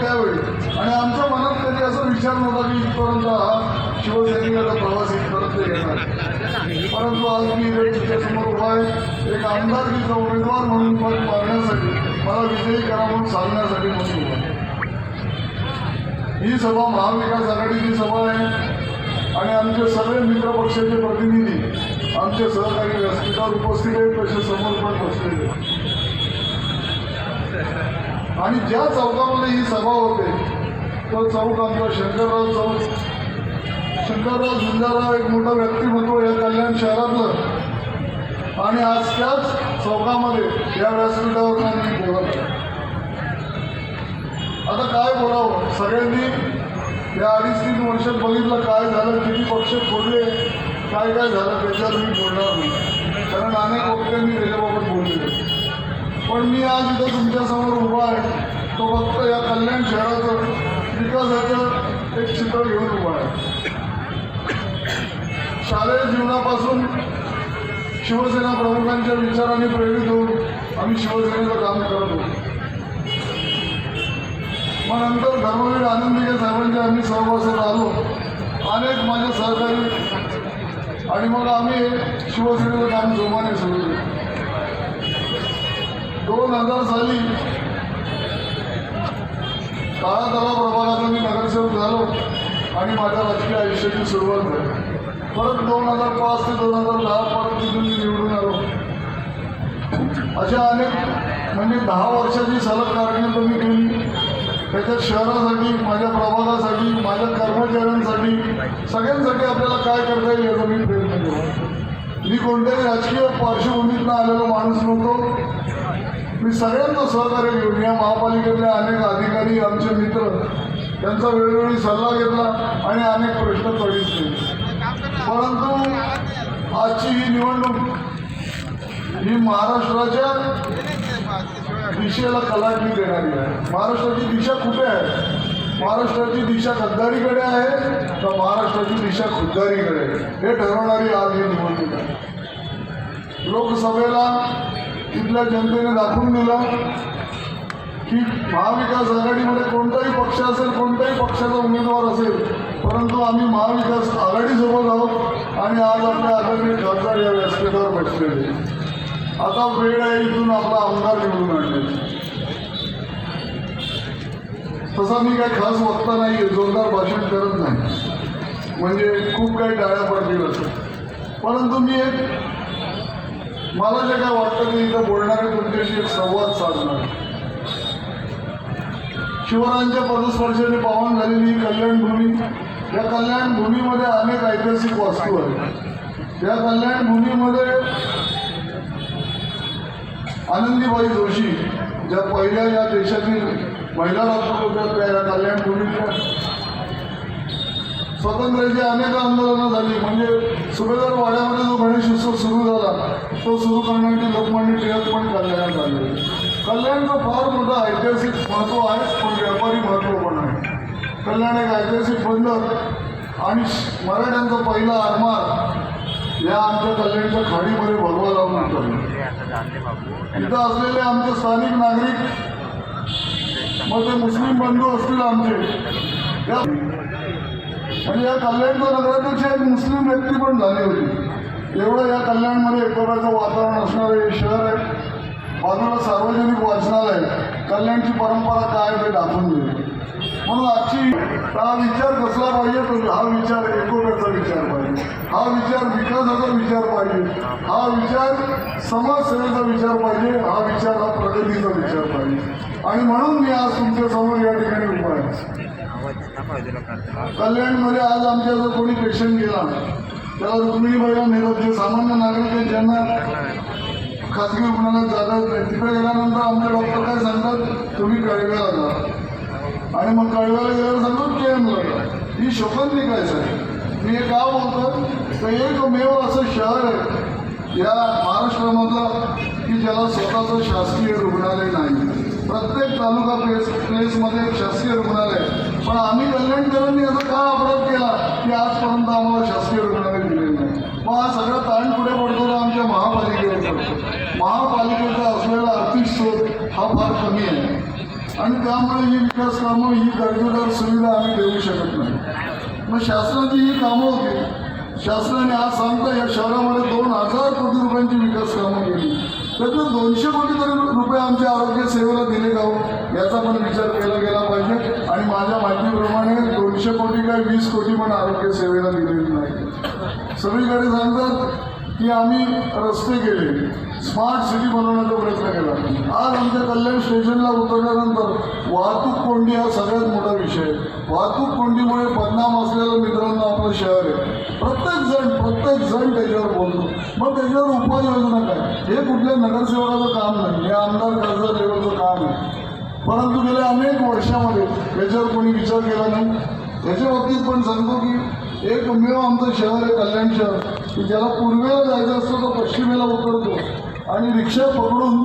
त्यावेळी. आणि आमच्या मनात कधी असा विचार नव्हता की इथपर्यंत हा शिवसैनिकाचा प्रवास इथपर्यंत येणार परंतु आज मी इथे तुमच्यासमोर उभा आहे. एक आमदारकीचा उमेदवार म्हणून पद मारण्यासाठी मला विजयी करा म्हणून सांगण्यासाठी म्हणून उभा ही सभा महाविकास आघाडीची सभा आहे. आणि आमचे सगळे मित्र पक्षाचे प्रतिनिधी आमचे सहकारी व्यासपीठावर उपस्थित आहेत तसे समोर पण बसलेले आणि ज्या चौकामध्ये ही सभा होते तो चौक आमचा शंकरराव चौक. शंकरराव झुंजाराव एक मोठं व्यक्तिमत्व या कल्याण शहरातलं. आणि आज त्याच चौकामध्ये या व्यासपीठावर आम्ही बोलत आता काय बोलावं? सगळ्यांनी या अडीच तीन वर्षात बघितलं काय झालं किती पक्ष फोडले काय काय झालं त्याच्यावर मी बोलणार नाही. कारण अनेक वक्त्यांनी त्याच्याबाबत बोलले पण मी आज इथं तुमच्यासमोर उभा आहे. तो फक्त या कल्याण शहराचं विकासाचं एक चित्र घेऊन उभा आहे. शालेय जीवनापासून शिवसेना प्रमुखांच्या विचाराने प्रेरित होऊन आम्ही शिवसेनेचं काम करत होतो. मग नंतर धर्मवीर आनंदीगे साहेबांच्या आम्ही सहवासात आलो. अनेक माझे सहकारी आणि मग आम्ही शिवसेनेचं काम जोमाने सुरू केलं. दोन हजार साली काळा तलाव प्रभागाचा मी नगरसेवक झालो आणि माझ्या राजकीय आयुष्याची सुरुवात झाली. परत दोन हजार पाच ते दोन हजार दहा परत तिथून मी निवडून आलो. अशा अनेक म्हणजे दहा वर्षाची सलग कारकीर्द मी केली. त्याच्यात शहरासाठी माझ्या प्रभागासाठी माझ्या कर्मचाऱ्यांसाठी सगळ्यांसाठी आपल्याला काय करता येईल याचा मी प्रयत्न केला. मी कोणत्याही राजकीय पार्श्वभूमीतनं आलेलो माणूस नव्हतो. मी सगळ्यांचं सहकार्य घेऊन या महापालिकेतले अनेक अधिकारी आमचे मित्र त्यांचा वेळोवेळी सल्ला घेतला आणि अनेक प्रश्न तडीस केले परंतु आजची ही निवडणूक ही महाराष्ट्राच्या दिशेला कलाटणी देणारी आहे. महाराष्ट्राची दिशा कुठे आहे? महाराष्ट्राची दिशा गद्दारीकडे आहे तर महाराष्ट्राची दिशा खुद्दारीकडे हे ठरवणारी आज ही निवडणूक आहे. लोकसभेला इथल्या जनतेने दाखवून दिलं की महाविकास आघाडीमध्ये कोणताही पक्ष असेल कोणत्याही पक्षाचा उमेदवार असेल परंतु आम्ही महाविकास आघाडीसोबत आहोत आणि आज आपल्या आदरणीय खासदार या व्यासपीठावर बसलेले आता वेळ आहे इथून आपला आमदार निवडून आणण्याची. तसा मी काही खास वक्ता नाही जोरदार भाषण करत नाही. म्हणजे खूप काही टाळ्या पडतील असं. परंतु मी एक मला जे काय वाटतं ते इथं बोलणारे तुमच्याशी एक संवाद साधणार. शिवरायांच्या पदस्पर्शाने पावन झालेली कल्याणभूमी या कल्याणभूमीमध्ये अनेक ऐतिहासिक वास्तू आहेत. या कल्याणभूमीमध्ये आनंदीबाई जोशी ज्या पहिल्या या देशातील महिला राष्ट्रपती होत्या त्या या कल्याणभूमीच्या स्वातंत्र्याची अनेक आंदोलनं झाली म्हणजे सुभेदार वाड्यामध्ये जो गणेश उत्सव सुरू झाला तो सुरू करण्यासाठी लोकमान्य टिळक पण कल्याणात आले कल्याणचं फार मोठं ऐतिहासिक महत्त्व आहे पण व्यापारी महत्त्व पण आहे. कल्याण एक ऐतिहासिक बंदर आणि मराठ्यांचा पहिला आरमार या आमच्या कल्याणच्या खाडीमध्ये भरवा लावून इथं असलेले आमचे स्थानिक नागरिक मग ते मुस्लिम बंधू असतील आमचे. म्हणजे या कल्याणचं नगराध्यक्ष एक मुस्लिम व्यक्ती पण झाली होती. एवढं या कल्याणमध्ये एकमेकाचं वातावरण असणारं हे शहर आहे. बाजूला सार्वजनिक वाचनालय आहे. कल्याणची परंपरा काय ते दाखवून दिली म्हणून आजची हा विचार कसला पाहिजे तो हा विचार एकोप्याचा विचार पाहिजे. हा विचार विकासाचा विचार पाहिजे. हा विचार समाजसेवेचा विचार पाहिजे. हा विचार हा प्रगतीचा विचार पाहिजे. आणि म्हणून मी आज तुमच्यासमोर या ठिकाणी उभा आहे. कल्याणमध्ये आज आमच्या जर कोणी पेशंट गेला त्याला रुक्मिणीबाईला नेलं जे सामान्य नागरिक आहेत ज्यांना खाजगी रुग्णालयात जागा नाही. तिकडे गेल्यानंतर आमचे डॉक्टर काय सांगतात? तुम्ही कळव्याला जा. आणि मग कळव्याला गेल्यावर सांगतो के एमला जा. ही शोकंतिका आहे. साहेब मी हे का बोलतो तर एकमेव असं शहर आहे. या महाराष्ट्रामधलं की ज्याला स्वतःचं शासकीय रुग्णालय नाही. प्रत्येक तालुका प्लेस प्लेसमध्ये एक शासकीय रुग्णालय आहे. पण आम्ही कल्याणकरांनी असं का अपराध केला? की आजपर्यंत आम्हाला शासकीय रुग्णालय दिलेलं नाही. मग हा सगळा ताण पुढे पडतो ना आमच्या महापालिकेवर महापालिकेचा असलेला आर्थिक स्रोत हा फार कमी आहे. आणि त्यामुळे ही विकास कामं ही दर्जेदार सुविधा आम्ही देऊ शकत नाही. मग शासनाची ही कामं होती. शासनाने आज सांगता या शहरामध्ये दोन हजार कोटी रुपयांची विकास कामं केली. त्यातून दोनशे कोटी तरी रुपये आमच्या आरोग्य सेवेला दिले जाऊ याचा पण विचार केला गेला पाहिजे. आणि माझ्या माहितीप्रमाणे दोनशे कोटी काय वीस कोटी पण आरोग्य सेवेला दिलेली नाही. सगळीकडे सांगतात की आम्ही रस्ते केले. स्मार्ट सिटी बनवण्याचा प्रयत्न केला. आज आमच्या कल्याण स्टेशनला उतरल्यानंतर वाहतूक कोंडी हा सगळ्यात मोठा विषय आहे. वाहतूक कोंडीमुळे बदनाम असलेलं मित्रांनो आपलं शहर आहे. प्रत्येक जण प्रत्येक जण त्याच्यावर बोलतो. मग त्याच्यावर उपाययोजना काय? हे कुठल्या नगरसेवकाचं काम नाही. हे आमदार खासदार लेवलचं काम आहे. परंतु गेल्या अनेक वर्षामध्ये याच्यावर कोणी विचार केला नाही. याच्या बाबतीत पण सांगतो की एकमेव आमचं शहर आहे कल्याण शहर. की ज्याला पूर्वेला जायचं असतं तो पश्चिमेला उतरतो. आणि रिक्षा पकडून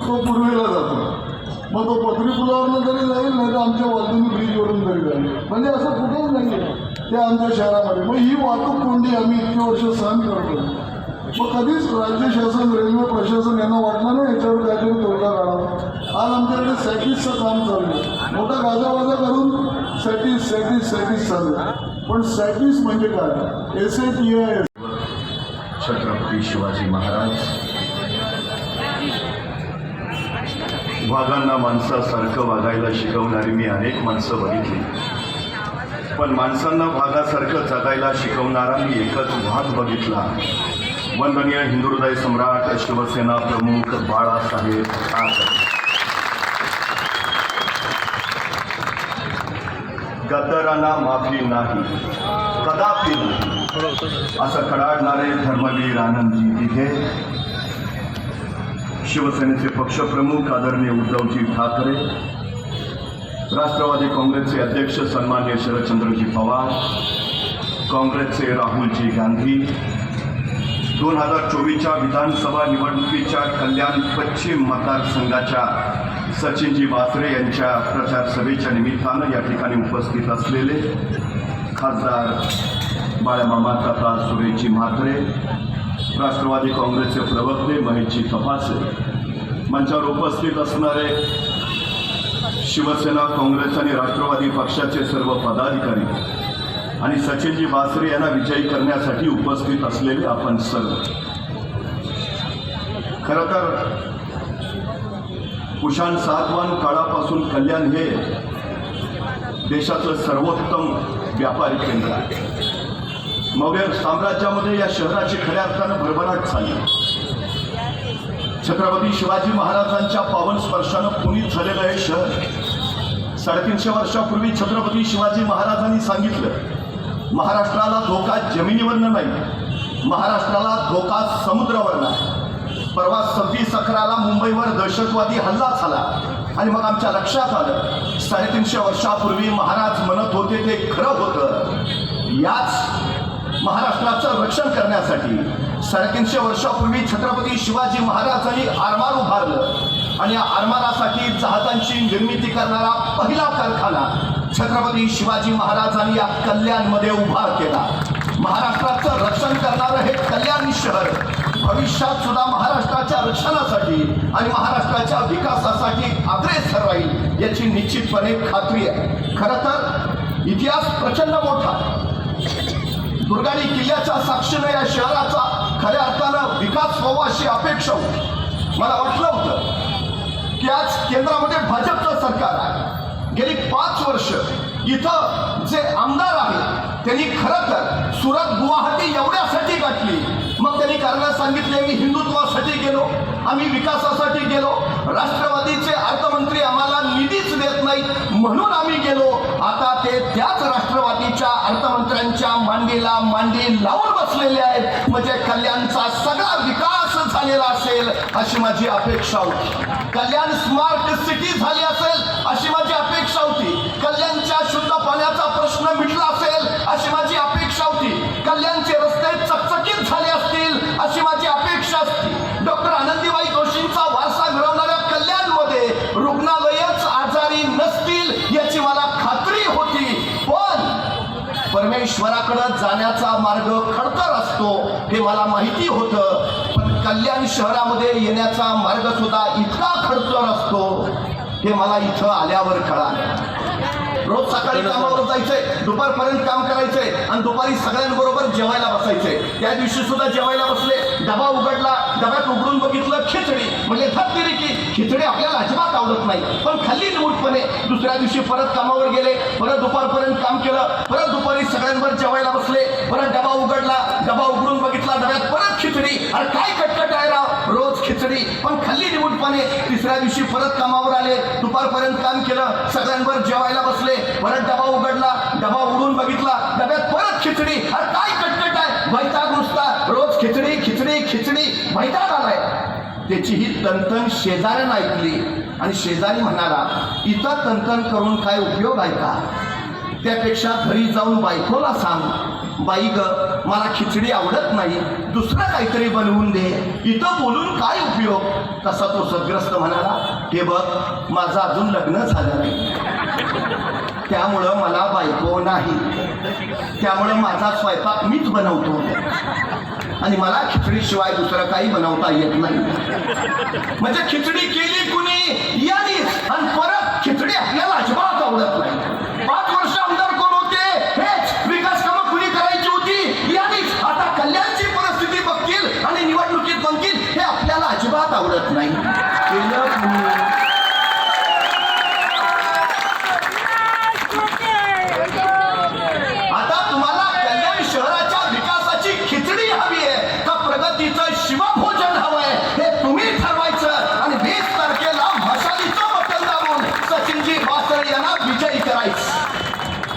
तो पूर्वेला जातो. मग तो पत्री पुलावरनं जरी जाईल नाही तर आमच्या वाल्मिनी ब्रिजवरून जरी जाईल. म्हणजे असं कुठेच नाही आहे ते आमच्या शहरामध्ये. मग ही वाहतूक कोंडी आम्ही इतकी वर्ष सहन करतो मग कधीच राज्य शासन रेल्वे प्रशासन यांना वाटलं नाही याच्यावर काहीतरी तोडगा काढावा. आज आमच्याकडे सॅटिसचं काम चालू आहे. मोठा गाजावाजा करून सॅटिस सॅटिस सॅटिस चालू आहे. पण सॅटिस म्हणजे काय? S A T I Chhatrapati Shivaji Maharaj वाघांना माणसासारखं वागायला शिकवणारी मी अनेक माणसं बघितली. पण माणसांना वाघासारखं जगायला शिकवणारा मी एकच वाघ बघितला. वंदनीय हिंदुहृदय सम्राट शिवसेना प्रमुख बाळासाहेब ठाकरे गद्दारांना माफी नाही कदापि नाही. असं कडाडणारे धर्मवीर आनंदजी तिथे शिवसेनेचे पक्षप्रमुख आदरणीय उद्धवजी ठाकरे राष्ट्रवादी काँग्रेसचे अध्यक्ष सन्मान्य शरदचंद्रजी पवार काँग्रेसचे राहुलजी गांधी दोन हजार चोवीसच्या विधानसभा निवडणुकीच्या कल्याण पश्चिम मतदारसंघाच्या सचिनजी वासरे यांच्या प्रचार सभेच्या निमित्तानं या ठिकाणी उपस्थित असलेले खासदार बाळामामा तथा सुरेशजी म्हात्रे राष्ट्रवादी काँग्रेसचे प्रवक्ते महेशजी तपासे. मंचावर उपस्थित असणारे शिवसेना काँग्रेस आणि राष्ट्रवादी पक्षाचे सर्व पदाधिकारी आणि सचिनजी बासरे यांना विजयी करण्यासाठी उपस्थित असलेले आपण सर्व खरं तर कुशाण सातवान काळापासून कल्याण हे देशाचं सर्वोत्तम व्यापारी केंद्र आहे. मौर्य साम्राज्यामध्ये या शहराची खऱ्या अर्थानं भरभराट झाली. छत्रपती शिवाजी महाराजांच्या पावन स्पर्शानं पुनीत झालेलं हे शहर साडेतीनशे वर्षापूर्वी छत्रपती शिवाजी महाराजांनी सांगितलं महाराष्ट्राला धोका जमिनीवरनं नाही महाराष्ट्राला धोका समुद्रावर नाही. परवा सव्वीस अकराला मुंबईवर दहशतवादी हल्ला झाला आणि मग आमच्या लक्षात आलं साडेतीनशे वर्षापूर्वी महाराज म्हणत होते ते खरं होतं. याच महाराष्ट्राचं रक्षण करण्यासाठी साडेतीनशे वर्षापूर्वी छत्रपती शिवाजी महाराजांनी आरमार उभारलं. आणि या आरमारासाठी जहाजांची निर्मिती करणारा पहिला कारखाना छत्रपती शिवाजी महाराजांनी या कल्याणमध्ये उभा केला. महाराष्ट्राचं रक्षण करणारं हे कल्याण शहर भविष्यात सुद्धा महाराष्ट्राच्या रक्षणासाठी आणि महाराष्ट्राच्या विकासासाठी अग्रेसर राहील याची निश्चितपणे खात्री आहे. खरं तर इतिहास प्रचंड मोठा. दुर्गाणी किल्ल्याच्या साक्षीने या शहराचा खऱ्या अर्थानं विकास व्हावा अशी अपेक्षा होती. मला वाटलं होतं की आज केंद्रामध्ये भाजपचं सरकार आहे. गेली पाच वर्ष इथं जे आमदार आहेत त्यांनी खरं तर सुरत गुवाहाटी एवढ्यासाठी गाठली. मग त्यांनी कारण सांगितले मी हिंदुत्वासाठी गेलो. आम्ही विकासासाठी गेलो. राष्ट्रवादीचे अर्थमंत्री आम्हाला निधीच देत नाहीत म्हणून आम्ही गेलो. आता ते त्याच राष्ट्रवादीच्या अर्थमंत्र्यांच्या मांडीला मांडी लावून बसलेले आहेत. म्हणजे कल्याणचा सगळा विकास झालेला असेल अशी माझी अपेक्षा होती. कल्याण स्मार्ट सिटी झाली असेल अशी परमेश्वराकडे जाण्याचा मार्ग खडतर असतो हे मला माहिती होतं. पण कल्याण शहरामध्ये येण्याचा मार्ग सुद्धा इतका खडतर असतो हे मला इथं आल्यावर कळालं. रोज सकाळी कामावर जायचंय दुपारपर्यंत काम करायचंय आणि दुपारी सगळ्यांबरोबर जेवायला बसायचंय. त्या दिवशी सुद्धा जेवायला बसले डबा उघडला डब्यात उघडून बघितलं खिचडी. म्हणजे धत्ती रे की खिचडी आपल्याला अजिबात आवडत नाही. पण खाल्ली निमूटपणे दुसऱ्या दिवशी परत कामावर गेले परत दुपारपर्यंत काम केलं परत दुपारी जेवायला बसले परत डबा उघडला डबा उघडून बघितला डब्यात परत खिचडी. अरे काय कटकट आहे राव रोज खिचडी. पण खाल्ली निमूटपणे. तिसऱ्या दिवशी परत कामावर आले दुपारपर्यंत काम केलं सगळ्यांवर जेवायला बसले परत डबा उघडला डबा उघडून बघितला डब्यात परत खिचडी. अरे काय कटकट आहे. वैताग नुसता. रोज खिचडी खिचडी खिचडी. वैताग आलाय. त्याची ही तंतन शेजाऱ्यानं ऐकली. आणि शेजारी म्हणाला इथं तंतन करून काय उपयोग आहे का? त्यापेक्षा घरी जाऊन बायकोला सांग बाई ग मला खिचडी आवडत नाही दुसरं काहीतरी बनवून दे इथं बोलून काय उपयोग? तसा तो सद्ग्रस्त म्हणाला हे बघ माझं अजून लग्न झालं नाही. त्यामुळं मला बायको नाही. त्यामुळं माझा स्वयंपाक मीच बनवतो. आणि मला खिचडीशिवाय दुसरं काही बनवता येत नाही. म्हणजे खिचडी केली कुणी? यानीच. आणि परत खिचडी आपल्याला अजिबात आवडत नाही. अजिबात आवडत नाही